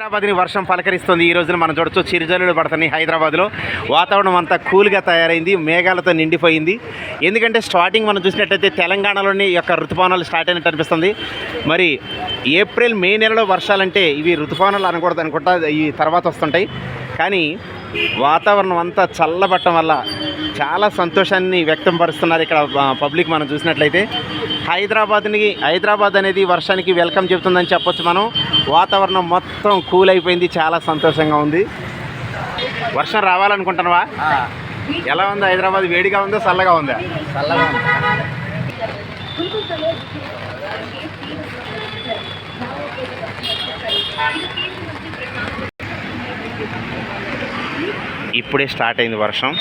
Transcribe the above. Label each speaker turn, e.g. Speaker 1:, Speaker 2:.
Speaker 1: హైదరాబాద్ని వర్షం పలకరిస్తుంది. ఈ రోజున మనం చూడొచ్చు చిరుజల్లులు పడుతున్నాయి హైదరాబాద్లో. వాతావరణం అంతా కూల్గా తయారైంది. మేఘాలతో నిండిపోయింది. ఎందుకంటే స్టార్టింగ్ మనం చూసినట్టయితే తెలంగాణలోని యొక్క ఋతుపవనాలు స్టార్ట్ అయినట్టు అనిపిస్తుంది. మరి ఏప్రిల్ మే నెలలో వర్షాలంటే ఇవి ఋతుపవనాలు అనకూడదు అనుకుంటా ఈ తర్వాత వస్తుంటాయి. కానీ వాతావరణం అంతా చల్లబట్టడం వల్ల చాలా సంతోషాన్ని వ్యక్తం పరుస్తున్నారు ఇక్కడ పబ్లిక్ మనం చూసినట్లయితే. హైదరాబాద్ని హైదరాబాద్ అనేది వర్షానికి వెల్కమ్ చెప్తుందని చెప్పొచ్చు మనం. వాతావరణం మొత్తం కూల్ అయిపోయింది చాలా సంతోషంగా ఉంది. వర్షం రావాలనుకుంటున్నావా? ఎలా ఉంది హైదరాబాద్? వేడిగా ఉందా చల్లగా ఉందా?
Speaker 2: చల్లగా ఉంది.
Speaker 1: ఇప్పుడే స్టార్ట్ అయింది వర్షం.